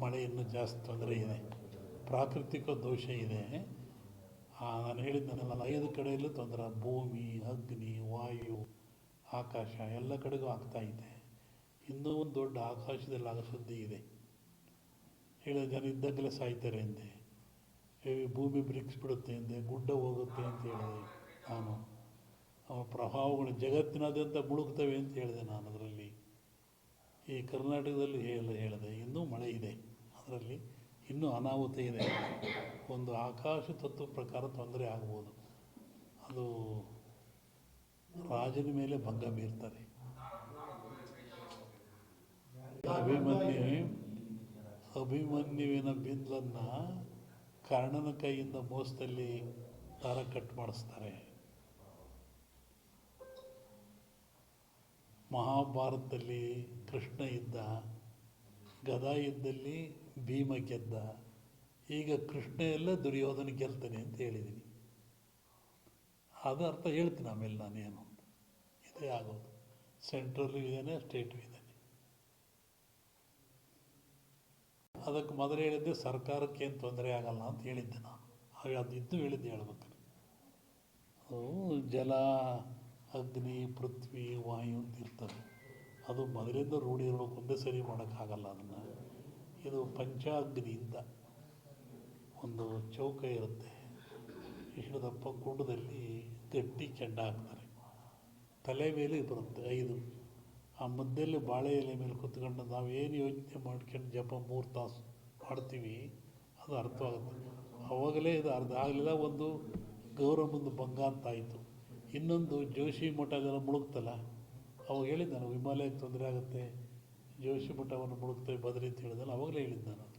ಮಳೆ ಜಾಸ್ತಿ ತೊಂದರೆ ಇದೆ. ಪ್ರಾಕೃತಿಕ ದೋಷ ಇದೆ. ನಾನು ಹೇಳಿದ್ನಲ್ಲ ಐದು ಕಡೆಯಲ್ಲೂ ತೊಂದರೆ ಭೂಮಿ, ಅಗ್ನಿ, ವಾಯು, ಆಕಾಶ ಎಲ್ಲ ಕಡೆಗೂ ಆಗ್ತಾ ಇದೆ. ಇನ್ನೂ ಒಂದು ದೊಡ್ಡ ಆಕಾಶದಲ್ಲಿ ಆಗೋ ಸುದ್ದಿ ಇದೆ. ಹೇಳಿದ ಜನ ಇದ್ದಾಗಲೇ ಸಾಯ್ತಾರೆ ಎಂದೆ. ಭೂಮಿ ಬಿಡುತ್ತೆ ಎಂದೆ. ಗುಡ್ಡ ಹೋಗುತ್ತೆ ಅಂತ ಹೇಳಿದೆ ನಾನು. ಪ್ರಭಾವಗಳು ಜಗತ್ತಿನಾದ್ಯಂತ ಮುಳುಗ್ತವೆ ಅಂತ ಹೇಳಿದೆ ನಾನು ಅದರಲ್ಲಿ. ಈ ಕರ್ನಾಟಕದಲ್ಲಿ ಹೇಳ, ಹೇಳಿದೆ ಇನ್ನೂ ಮಳೆ ಇದೆ. ಅದರಲ್ಲಿ ಇನ್ನೂ ಅನಾಹುತ ಇದೆ. ಒಂದು ಆಕಾಶ ತತ್ವ ಪ್ರಕಾರ ತೊಂದರೆ ಆಗ್ಬೋದು. ಅದು ರಾಜನ ಮೇಲೆ ಭಂಗ ಬೀರ್ತಾರೆ. ಅಭಿಮನ್ಯು, ಅಭಿಮನ್ಯುವಿನ ಬಿಂದಲನ್ನು ಕರ್ಣನ ಕೈಯಿಂದ ಮೋಸದಲ್ಲಿ ದಾರ ಕಟ್ ಮಾಡಿಸ್ತಾರೆ. ಮಹಾಭಾರತದಲ್ಲಿ ಕೃಷ್ಣ ಇದ್ದ ಗದಾ ಇದ್ದಲ್ಲಿ ಭೀಮ ಗೆದ್ದ ಈಗ ಕೃಷ್ಣ ಎಲ್ಲ ದುರ್ಯೋಧನ ಗೆಲ್ತಾನೆ ಅಂತ ಹೇಳಿದ್ದೀನಿ ಅದು ಅರ್ಥ ಹೇಳ್ತೀನಿ ಆಮೇಲೆ ನಾನೇನು ಅಂತ. ಇದೇ ಆಗೋದು. ಸೆಂಟ್ರಲ್ಲೂ ಇದ್ದಾನೆ ಸ್ಟೇಟು ಇದ್ದಾನೆ ಅದಕ್ಕೆ ಮೊದಲು ಹೇಳಿದ್ದೆ ಸರ್ಕಾರಕ್ಕೆ ಏನು ತೊಂದರೆ ಆಗಲ್ಲ ಅಂತ ಹೇಳಿದ್ದೆ ನಾನು. ಆಗ ಅದಿದ್ದು ಹೇಳಿದ್ದೆ ಹೇಳ್ಬೇಕು. ಜಲ, ಅಗ್ನಿ, ಪೃಥ್ವಿ, ವಾಯು ಅಂತ ಇರ್ತದೆ ಅದು ಮೊದಲಿಂದ ರೂಢಿ ಇರಬೇಕು ಒಂದೇ ಸರಿ ಮಾಡೋಕ್ಕಾಗಲ್ಲ ಅದನ್ನು. ಇದು ಪಂಚಾಗ್ನಿಯಿಂದ ಒಂದು ಚೌಕ ಇರುತ್ತೆ. ಇಷ್ಟು ದಪ್ಪ ಕುಂಡದಲ್ಲಿ ಗಟ್ಟಿ ಚೆಂಡ ಹಾಕ್ತಾರೆ. ತಲೆ ಮೇಲೆ ಬರುತ್ತೆ, ಐದು. ಆ ಮಧ್ಯಲ್ಲಿ ಬಾಳೆ ಎಲೆ ಮೇಲೆ ಕುತ್ಕೊಂಡು ನಾವೇನು ಯೋಚನೆ ಮಾಡ್ಕೊಂಡು ಜಪ ಮೂರು ತಾಸು ಮಾಡ್ತೀವಿ, ಅದು ಅರ್ಥವಾಗುತ್ತೆ. ಅವಾಗಲೇ ಇದು ಅರ್ಧ ಆಗಲಿಲ್ಲ, ಒಂದು ಗೌರವದ ಭಂಗ ಅಂತಾಯಿತು ಇನ್ನೊಂದು ಜೋಶಿ ಮಠ ಅದೆಲ್ಲ ಮುಳುಗ್ತಲ್ಲ ಅವಾಗ ಹೇಳಿದ್ದೆ ನಾನು, ಹಿಮಾಲಯಕ್ಕೆ ತೊಂದರೆ ಆಗುತ್ತೆ, ಜೋಶಿ ಮಠವನ್ನು ಮುಳುಗ್ತೇವೆ, ಬದರಿ ಅಂತ ಹೇಳಿದಲ್ಲ ಅವಾಗಲೇ ಹೇಳಿದ್ದೆ ನಾನು.